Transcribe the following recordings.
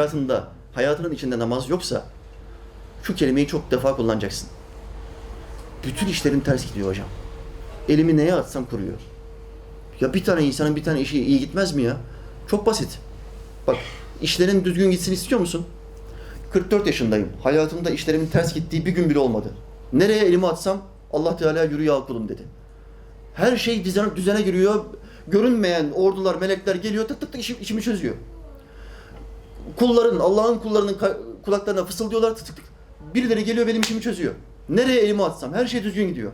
hayatında, hayatının içinde namaz yoksa şu kelimeyi çok defa kullanacaksın. Bütün işlerin ters gidiyor hocam. Elimi neye atsam kuruyor. Ya bir tane insanın bir tane işi iyi gitmez mi ya? Çok basit. Bak işlerin düzgün gitsin istiyor musun? 44 yaşındayım. Hayatımda işlerimin ters gittiği bir gün bile olmadı. Nereye elimi atsam Allah Teala yürü ya kulum dedi. Her şey düzene, düzene giriyor. Görünmeyen ordular, melekler geliyor tık tık tık işi- işimi çözüyor. Kulların, Allah'ın kullarının kulaklarına fısıldıyorlar tık tık. Birileri geliyor benim işimi çözüyor. Nereye elimi atsam her şey düzgün gidiyor.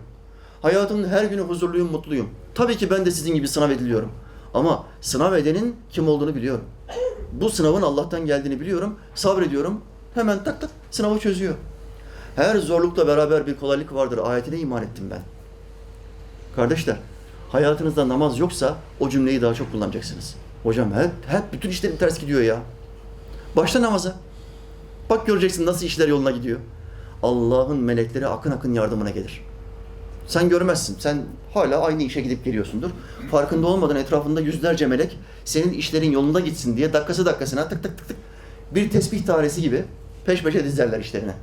Hayatımın her günü huzurluyum, mutluyum. Tabii ki ben de sizin gibi sınav ediliyorum. Ama sınav edenin kim olduğunu biliyorum. Bu sınavın Allah'tan geldiğini biliyorum. Sabrediyorum. Hemen tak tak sınavı çözüyor. Her zorlukla beraber bir kolaylık vardır. Ayetine iman ettim ben. Kardeşler, hayatınızda namaz yoksa o cümleyi daha çok kullanacaksınız. Hocam hep, hep bütün işlerim ters gidiyor ya. Başla namaza. Bak göreceksin nasıl işler yoluna gidiyor. Allah'ın melekleri akın akın yardımına gelir. Sen görmezsin. Sen hala aynı işe gidip geliyorsundur. Farkında olmadan etrafında yüzlerce melek senin işlerin yolunda gitsin diye dakikası dakikasına tık tık tık tık bir tesbih tanesi gibi peş peşe dizerler işlerine.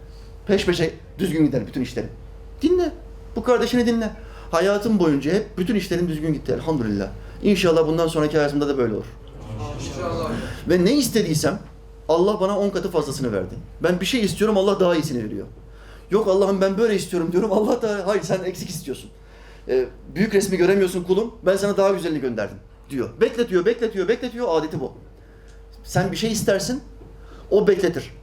Peş peşe düzgün gider bütün işlerin. Dinle. Bu kardeşini dinle. Hayatım boyunca hep bütün işlerin düzgün gitti elhamdülillah. İnşallah bundan sonraki hayatımda da böyle olur. Ve ne istediysem Allah bana on katı fazlasını verdi. Ben bir şey istiyorum Allah daha iyisini veriyor. Yok Allah'ım ben böyle istiyorum diyorum. Allah da hayır sen eksik istiyorsun. Ee, büyük resmi göremiyorsun kulum. Ben sana daha güzelini gönderdim diyor. Bekletiyor, bekletiyor, bekletiyor. Adeti bu. Sen bir şey istersin, o bekletir.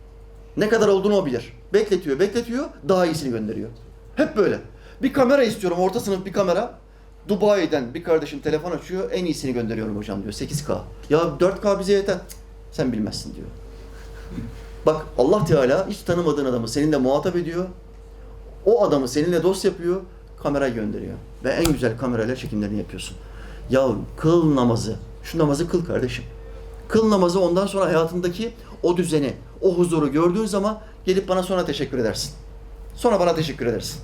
Ne kadar olduğunu o bilir. Bekletiyor, bekletiyor, daha iyisini gönderiyor. Hep böyle. Bir kamera istiyorum, orta sınıf bir kamera. Dubai'den bir kardeşim telefon açıyor, en iyisini gönderiyorum hocam diyor, 8K. Ya 4K bize yeter. Cık, sen bilmezsin diyor. Bak Allah Teala hiç tanımadığın adamı seninle muhatap ediyor. O adamı seninle dost yapıyor, kamerayı gönderiyor. Ve en güzel kamerayla çekimlerini yapıyorsun. Ya kıl namazı, şu namazı kıl kardeşim. Kıl namazı ondan sonra hayatındaki o düzeni, o huzuru gördüğün zaman gelip bana sonra teşekkür edersin. Sonra bana teşekkür edersin.